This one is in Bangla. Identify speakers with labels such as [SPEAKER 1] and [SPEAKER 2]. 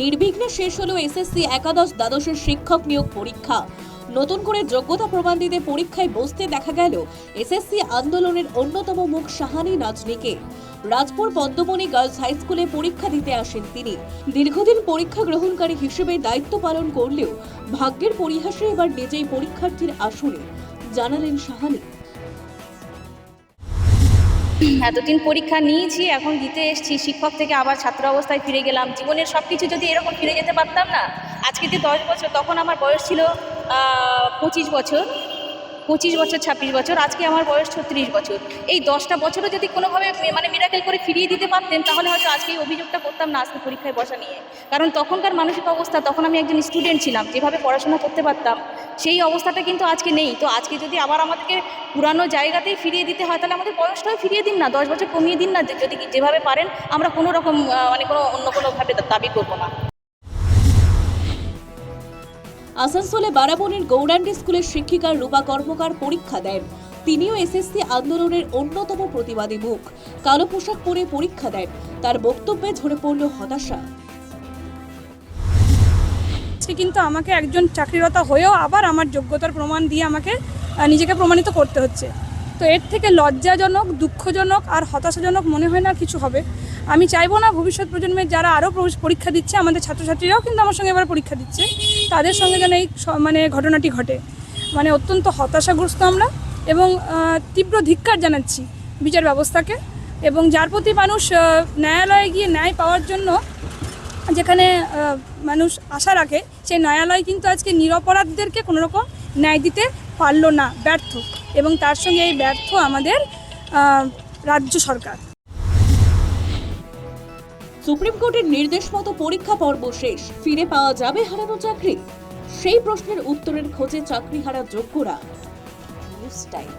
[SPEAKER 1] নির্বিঘ্নে শেষ হলো এসএসসি একাদশ দ্বাদশের শিক্ষক নিয়োগ পরীক্ষা। নতুন করে যোগ্যতা প্রমাণ দিতে পরীক্ষায় বসতে দেখা গেল এসএসসি আন্দোলনের অন্যতম মুখ শাহানি নাজনীকে। রাজপুর পদ্মমণি গার্লস হাই স্কুলে পরীক্ষা দিতে আসেন তিনি। দীর্ঘদিন পরীক্ষা গ্রহণকারী হিসেবে দায়িত্ব পালন করলেও ভাগ্যের পরিহাসে এবার নিজেই পরীক্ষার্থীর আসনে। জানালেন শাহানি
[SPEAKER 2] এতদিন পরীক্ষা নিয়েছি, এখন দিতে এসেছি। শিক্ষক থেকে আবার ছাত্র অবস্থায় ফিরে গেলাম। জীবনের সব কিছু যদি এরকম ফিরে যেতে পারতাম না, আজকে যে দশ বছর, তখন আমার বয়স ছিল পঁচিশ বছর। পঁচিশ বছর, ছাব্বিশ বছর, আজকে আমার বয়স ছত্রিশ বছর। এই দশটা বছরও যদি কোনোভাবে মানে মিরাকেল করে ফিরিয়ে দিতে পারতেন, তাহলে হয়তো আজকে এই অভিযোগটা করতাম না আজকে পরীক্ষায় বসা নিয়ে। কারণ তখনকার মানসিক অবস্থা, তখন আমি একজন স্টুডেন্ট ছিলাম, যেভাবে পড়াশোনা করতে পারতাম, সেই অবস্থাটা কিন্তু আজকে নেই। তো আজকে যদি আবার আমাদেরকে পুরানো জায়গাতেই ফিরিয়ে দিতে হয়, তাহলে আমাদের বয়সটাও ফিরিয়ে দিন না, দশ বছর কমিয়ে দিন না যদি যেভাবে পারেন, আমরা কোনো রকম মানে কোনো অন্য কোনোভাবে দাবি করব না।
[SPEAKER 1] আসানসোলে বারাবনের গৌরাঙ্গী স্কুলের শিক্ষিকা রূপা কর্মকার পরীক্ষা দেন। তিনিও এসএসসি আন্দোলনের অন্যতম প্রতিবাদী মুখ। কালো পোশাক পরে পরীক্ষা দেন। তার বক্তব্যে ঝরে পড়ল হতাশা।
[SPEAKER 3] কিন্তু আমাকে একজন চাকরিরতা হয়েও আবার আমার যোগ্যতার প্রমাণ দিয়ে আমাকে নিজেকে প্রমাণিত করতে হচ্ছে। তো এর থেকে লজ্জাজনক, দুঃখজনক আর হতাশাজনক মনে হয় না কিছু হবে। আমি চাইব না ভবিষ্যৎ প্রজন্মের যারা আরও পরীক্ষা দিচ্ছে, আমাদের ছাত্রছাত্রীরাও কিন্তু আমার সঙ্গে এবার পরীক্ষা দিচ্ছে, তাদের সঙ্গে যেন এই মানে ঘটনাটি ঘটে। মানে অত্যন্ত হতাশাগ্রস্ত আমরা এবং তীব্র ধিক্কার জানাচ্ছি বিচার ব্যবস্থাকে এবং যার প্রতি মানুষ ন্যায়ালয়ে গিয়ে ন্যায় পাওয়ার জন্য যেখানে মানুষ আশা রাখে, সেই ন্যায়ালয় কিন্তু আজকে নিরপরাধদেরকে কোনো রকম ন্যায় দিতে পারল না, ব্যর্থ। এবং তার সঙ্গে এই ব্যর্থ আমাদের রাজ্য সরকার।
[SPEAKER 1] সুপ্রিম কোর্টের নির্দেশ মতো পরীক্ষা পর্ব শেষ। ফিরে পাওয়া যাবে হারানো চাকরি? সেই প্রশ্নের উত্তরের খোঁজে চাকরি হারা যোগ্যরা। News time.